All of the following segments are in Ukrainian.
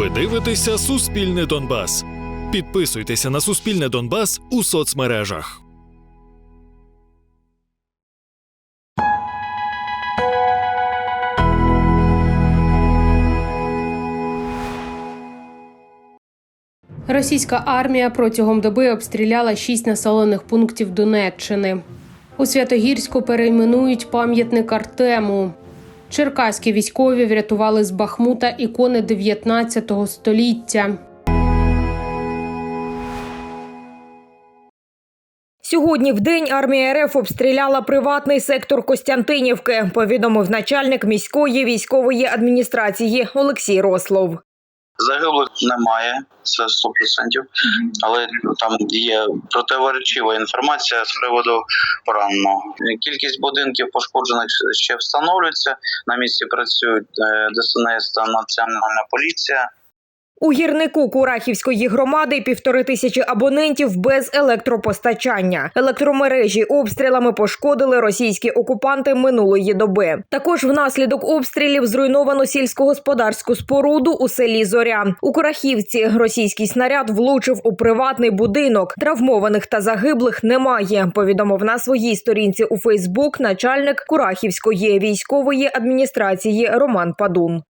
Ви дивитеся Суспільне Донбас. Підписуйтеся на Суспільне Донбас у соцмережах. Російська армія протягом доби обстріляла шість населених пунктів Донеччини. У Святогірську перейменують пам'ятник Артему. Черкаські військові врятували з Бахмута ікони 19 століття. Сьогодні в день армія РФ обстріляла приватний сектор Костянтинівки, повідомив начальник міської військової адміністрації Олексій Рослов. Загиблих немає, це 100%, але там є противоречива інформація з приводу пораненого. Кількість будинків пошкоджених ще встановлюється. На місці працюють е, ДСНС та Національна поліція. У гірнику Курахівської громади півтори тисячі абонентів без електропостачання. Електромережі обстрілами пошкодили російські окупанти минулої доби. Також внаслідок обстрілів зруйновано сільськогосподарську споруду у селі Зоря. У Курахівці російський снаряд влучив у приватний будинок. Травмованих та загиблих немає. Повідомив на своїй сторінці у Фейсбук начальник Курахівської військової адміністрації Роман Падун.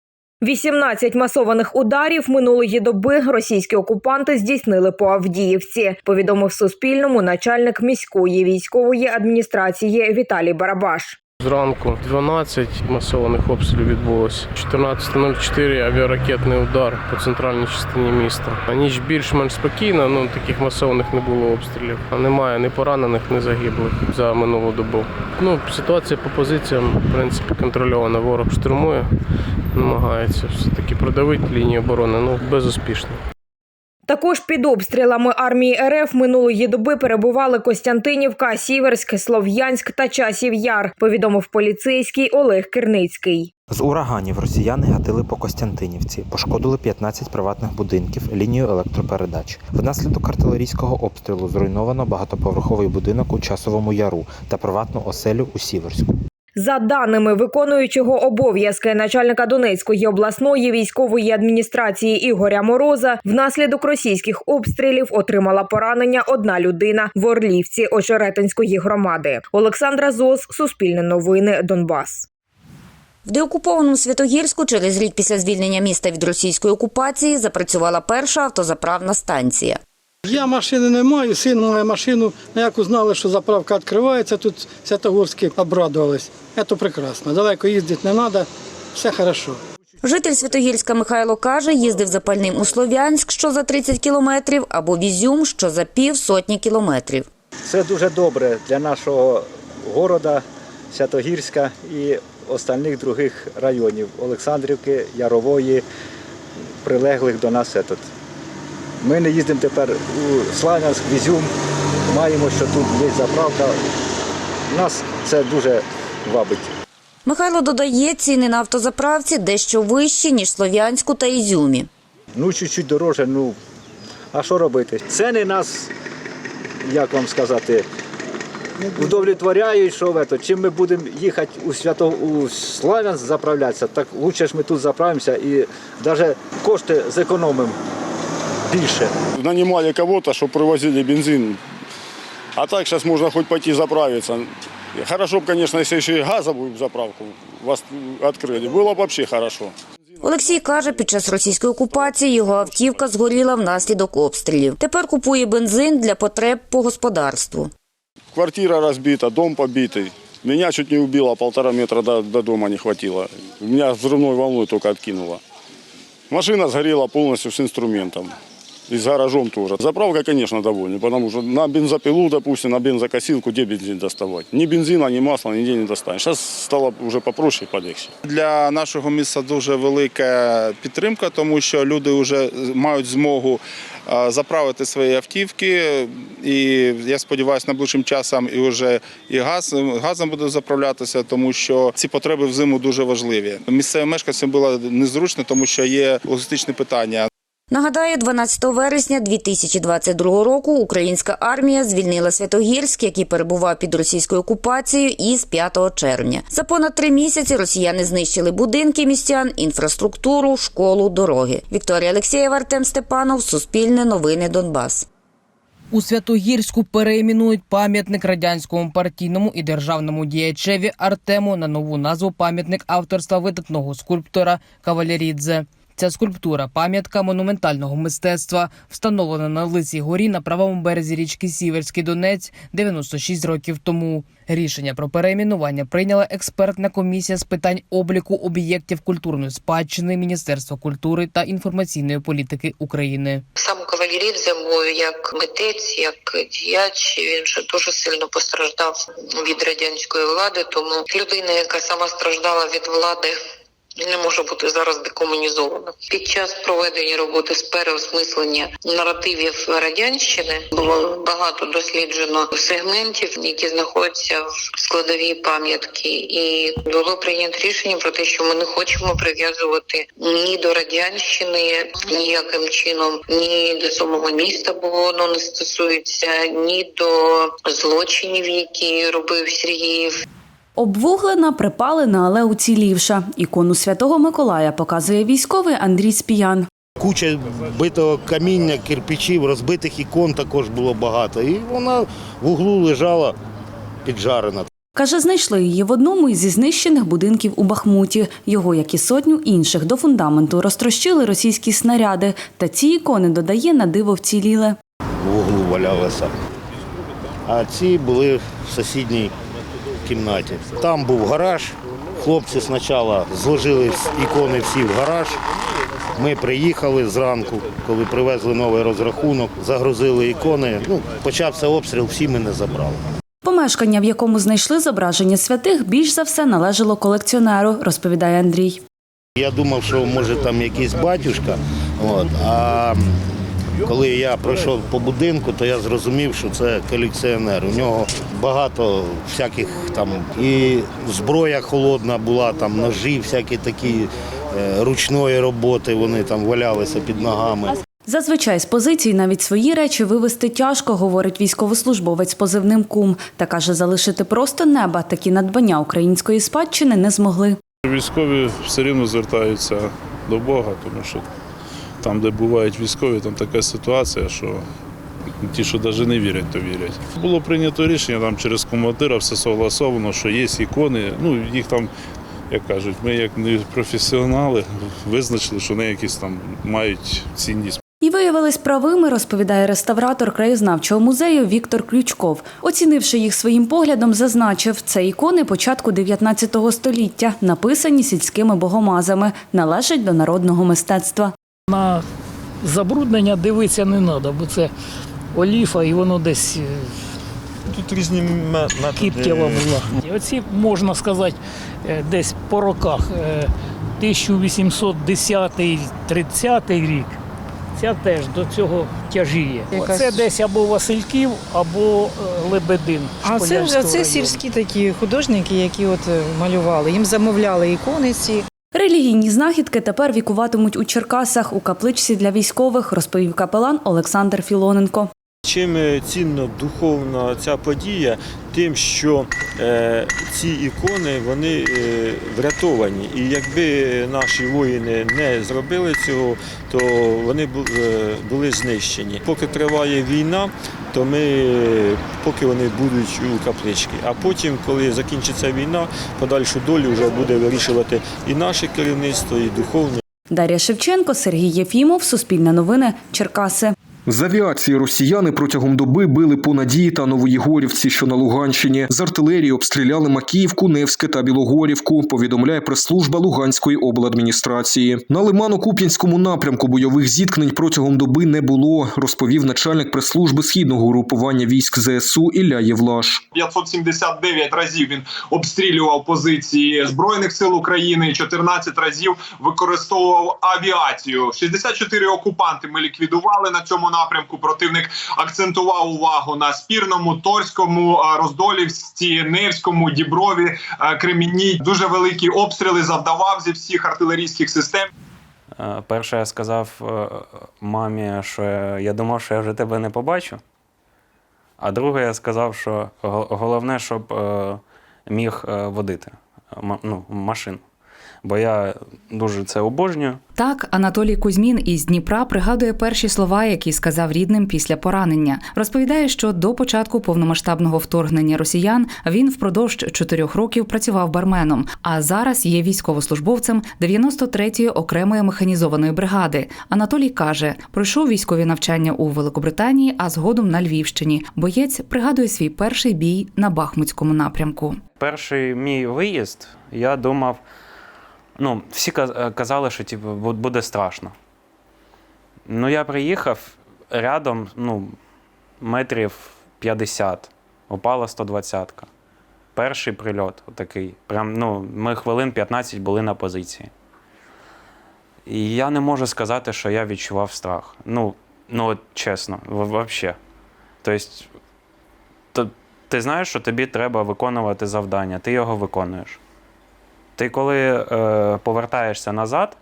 18 масованих ударів минулої доби російські окупанти здійснили по Авдіївці. Повідомив Суспільному начальник міської військової адміністрації Віталій Барабаш. Зранку 12 масованих обстрілів відбулося. 14.04 авіаракетний удар по центральній частині міста. Ніч більш-менш спокійна, ну таких масованих не було обстрілів. Немає ні поранених, ні загиблих за минулу добу. Ну, ситуація по позиціям, в принципі, контрольована. Ворог штурмує, намагається все-таки продавити лінію оборони, ну безуспішно. Також під обстрілами армії РФ минулої доби перебували Костянтинівка, Сіверськ, Слов'янськ та Часів Яр. Повідомив поліцейський Олег Кирницький. З ураганів росіяни гатили по Костянтинівці, пошкодили 15 приватних будинків, лінію електропередач. Внаслідок артилерійського обстрілу зруйновано багатоповерховий будинок у часовому яру та приватну оселю у Сіверську. За даними виконуючого обов'язки начальника Донецької обласної військової адміністрації Ігоря Мороза, внаслідок російських обстрілів отримала поранення одна людина в Орлівці Очеретинської громади. Олександра Зос, Суспільне новини, Донбас. В деокупованому Святогірську через рік після звільнення міста від російської окупації запрацювала перша автозаправна станція. Я машини не маю, син має машину. Ну, Як узнали, що заправка відкривається, тут Святогорські обрадувались. Це прекрасно. Далеко їздити не треба, все хорошо. Житель Святогірська Михайло каже, їздив запальним у Слов'янськ, що за 30 кілометрів, або в Ізюм, що за пів сотні кілометрів. Це дуже добре для нашого города Святогірська і остальних других районів Олександрівки, Ярової, прилеглих до нас. Этот. Ми не їздимо тепер у Славянськ, в Ізюм. Маємо, що тут є заправка. Нас це дуже вабить. Михайло додає, ціни на автозаправці дещо вищі, ніж Слов'янську та Ізюмі. Ну, чуть-чуть дороже, ну, а що робити? Ціни нас, як вам сказати, удовлетворяють, що в ето. Чим ми будемо їхати у свято у Славянськ заправлятися, так краще ж ми тут заправимося і навіть кошти зекономимо більше. нанимали кого-то, чтобы привозили бензин. А так сейчас можно хоть пойти заправиться. Хорошо бы, конечно, если еще и газовую заправку вас открыли. Было бы вообще хорошо. Олексій каже, під час російської окупації його автівка згоріла внаслідок обстрілів. Тепер купує бензин для потреб по господарству. Квартира разбита, дом побитый. Меня чуть не убило, полтора метра до, до дома не хватило. Меня взрывной волной только откинуло. Машина сгорела полностью с инструментом. И с гаражом тоже. Заправка, конечно, довольна, потому что на бензопилу, допустим, на бензокосилку где бензин доставать? Ни бензина, ни масла нигде не достанешь. Сейчас стало уже попроще и полегче. Для нашого міста дуже велика підтримка, тому що люди вже мають змогу е, заправити свої автівки. І я сподіваюся, найближчим часом і вже і газ газом буде заправлятися, тому що ці потреби взиму дуже важливі. Місцевим мешканцям було незручно, тому що є логістичне питання. Нагадаю, 12 вересня 2022 року українська армія звільнила Святогірськ, який перебував під російською окупацією, із 5 червня. За понад три місяці росіяни знищили будинки містян, інфраструктуру, школу, дороги. Вікторія Алексєєва, Артем Степанов, Суспільне новини Донбас. У Святогірську перейменують пам'ятник радянському партійному і державному діячеві Артему на нову назву пам'ятник авторства видатного скульптора Кавалерідзе. Ця скульптура пам'ятка монументального мистецтва, встановлена на Лисій горі на правому березі річки Сіверський Донець 96 років тому. Рішення про перейменування прийняла експертна комісія з питань обліку об'єктів культурної спадщини Міністерства культури та інформаційної політики України. Сам Кавалерідзе був як митець, як діяч. Він вже дуже сильно постраждав від радянської влади. Тому людина, яка сама страждала від влади. Не може бути зараз декомунізована. Під час проведення роботи з переосмислення наративів радянщини було багато досліджено сегментів, які знаходяться в складовій пам'ятки, і було прийнято рішення про те, що ми не хочемо прив'язувати ні до радянщини ніяким чином, ні до самого міста, бо воно не стосується, ні до злочинів, які робив Сергіїв. Обвуглена, припалена, але уцілівша. Ікону святого Миколая показує військовий Андрій Спіян. Куча битого каміння, кирпичів, розбитих ікон також було багато. І вона в углу лежала піджарена. Каже, знайшли її в одному із знищених будинків у Бахмуті. Його, як і сотню інших, до фундаменту розтрощили російські снаряди. Та ці ікони додає на диво вціліли. В углу валялася. А ці були в сусідній кімнаті. Там був гараж. Хлопці спочатку зложили ікони всі в гараж. Ми приїхали зранку, коли привезли новий розрахунок, загрузили ікони. Ну, почався обстріл, всі мене забрали. Помешкання, в якому знайшли зображення святих, більш за все належало колекціонеру, розповідає Андрій. Я думав, що може там якийсь батюшка. От, а коли я пройшов по будинку, то я зрозумів, що це колекціонер. У нього багато всяких там і зброя холодна була, там ножі, всякі такі е, ручної роботи, вони там валялися під ногами. Зазвичай з позицій навіть свої речі вивезти тяжко, говорить військовослужбовець позивним кум. Та каже, залишити просто неба такі надбання української спадщини не змогли. Військові все рівно звертаються до Бога, тому що там, де бувають військові, там така ситуація, що ті, що навіть не вірять, то вірять. Було прийнято рішення там через командира, все согласовано, що є ікони. Ну, їх там, як кажуть, ми як не професіонали визначили, що вони якісь там мають цінність. І виявились правими, розповідає реставратор краєзнавчого музею Віктор Ключков. Оцінивши їх своїм поглядом, зазначив, це ікони початку 19 століття, написані сільськими богомазами, належать до народного мистецтва. На забруднення дивитися не треба, бо це оліфа і воно десь е, Тут різні методи. кіптєва була. Оці, можна сказати, е, десь по роках е, 1810-30 рік. Ця теж до цього тяжіє. Якась- Це десь або Васильків, або е, Лебедин. А це вже це сільські такі художники, які от е, малювали. Їм замовляли ікони ці. Релігійні знахідки тепер вікуватимуть у Черкасах у капличці для військових, розповів капелан Олександр Філоненко. Чим е, цінно духовна ця подія, тим, що е, ці ікони вони е, врятовані. І якби наші воїни не зробили цього, то вони бу- були знищені. Поки триває війна, то ми поки вони будуть у капличці. А потім, коли закінчиться війна, подальшу долю вже буде вирішувати і наше керівництво, і духовне. Дар'я Шевченко, Сергій Єфімов, Суспільне новини, Черкаси. З авіації росіяни протягом доби били по Надії та Новоєгорівці, що на Луганщині. З артилерії обстріляли Макіївку, Невське та Білогорівку. Повідомляє прес-служба Луганської обладміністрації. На Лимано-Куп'янському напрямку бойових зіткнень протягом доби не було, розповів начальник прес-служби східного групування військ ЗСУ Ілля Євлаш. 579 разів він обстрілював позиції збройних сил України. 14 разів використовував авіацію. 64 окупанти ми ліквідували на цьому напрямку. Противник акцентував увагу на спірному, торському, а, роздолівські, невському, діброві, а, кремінній. Дуже великі обстріли завдавав зі всіх артилерійських систем. Е, Перше я сказав е, мамі, що я думав, що я вже тебе не побачу. А друге, я сказав, що головне, щоб е, міг водити ну, машину. Бо я дуже це обожнюю. Так, Анатолій Кузьмін із Дніпра пригадує перші слова, які сказав рідним після поранення. Розповідає, що до початку повномасштабного вторгнення росіян він впродовж чотирьох років працював барменом, а зараз є військовослужбовцем 93-ї окремої механізованої бригади. Анатолій каже, пройшов військові навчання у Великобританії, а згодом на Львівщині. Боєць пригадує свій перший бій на Бахмутському напрямку. Перший мій виїзд, я думав, ну, всі е, казали, що типу, буде страшно. Ну, я приїхав рядом, ну, метрів 50, упала 120-ка. Перший прильот такий. Прям, ну, ми хвилин 15 були на позиції. І я не можу сказати, що я відчував страх. Ну, ну от чесно, взагалі. Тобто, то, ти знаєш, що тобі треба виконувати завдання, ти його виконуєш. Ти коли е, повертаєшся назад,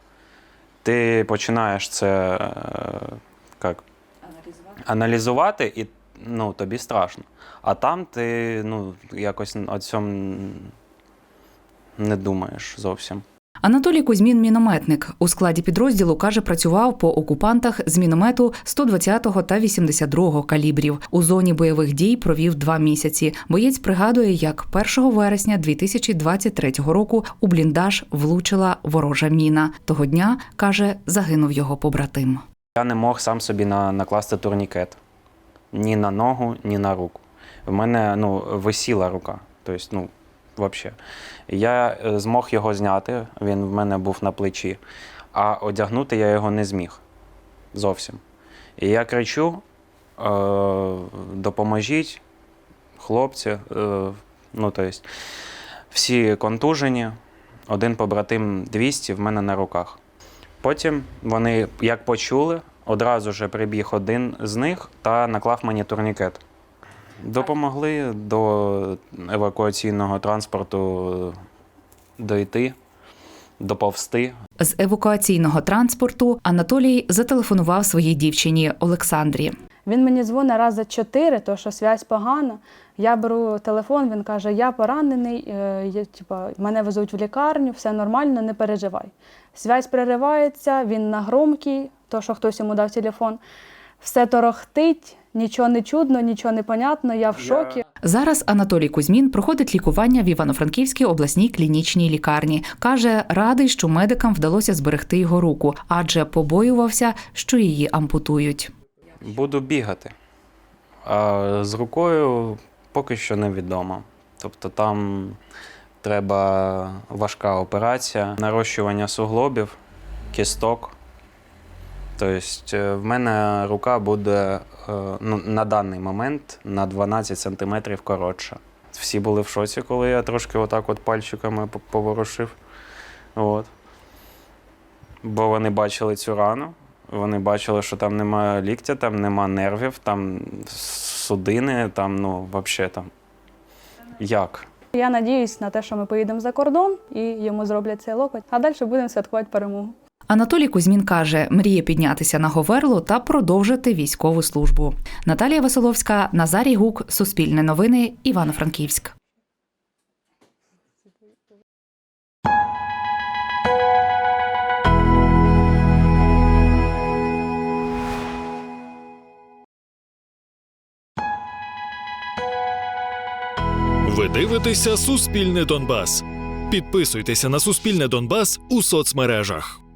ти починаєш це е, як? аналізувати, і ну, тобі страшно. А там ти ну, якось о цьому не думаєш зовсім. Анатолій Кузьмін мінометник. У складі підрозділу каже, працював по окупантах з міномету 120-го та 82-го калібрів. У зоні бойових дій провів два місяці. Боєць пригадує, як 1 вересня 2023 року у бліндаж влучила ворожа міна. Того дня каже, загинув його побратим. Я не мог сам собі на, накласти турнікет ні на ногу, ні на руку. В мене ну, висіла рука. Тобто, ну, взагалі. Я е, змог його зняти, він в мене був на плечі, а одягнути я його не зміг зовсім. І я кричу: е, допоможіть, хлопці. Е, ну, тобто, всі контужені, один побратим 200 в мене на руках. Потім вони, як почули, одразу ж прибіг один з них та наклав мені турнікет. Допомогли до евакуаційного транспорту дойти, доповзти. З евакуаційного транспорту Анатолій зателефонував своїй дівчині Олександрі. Він мені дзвонить раз за чотири, то що связь погана. Я беру телефон, він каже: Я поранений, е, я, типа, мене везуть в лікарню, все нормально, не переживай. Связь переривається, він на громкий, то що хтось йому дав телефон. Все торохтить, нічого не чудно, нічого не понятно, я в шокі. Зараз Анатолій Кузьмін проходить лікування в Івано-Франківській обласній клінічній лікарні. Каже, радий, що медикам вдалося зберегти його руку, адже побоювався, що її ампутують. Буду бігати. А з рукою поки що невідомо. Тобто там треба важка операція, нарощування суглобів, кісток. Тобто е, в мене рука буде е, ну, на даний момент на 12 сантиметрів коротша. Всі були в шоці, коли я трошки отак от пальчиками поворушив. От. Бо вони бачили цю рану. Вони бачили, що там немає ліктя, там нема нервів, там судини, там, ну, взагалі там. Як? Я надіюсь на те, що ми поїдемо за кордон і йому зроблять цей локоть, а далі будемо святкувати перемогу. Анатолій Кузьмін каже, мріє піднятися на Говерло та продовжити військову службу. Наталія Василовська, Назарій Гук, Суспільне новини, Івано-Франківськ. Ви дивитеся Суспільне Донбас. Підписуйтеся на Суспільне Донбас у соцмережах.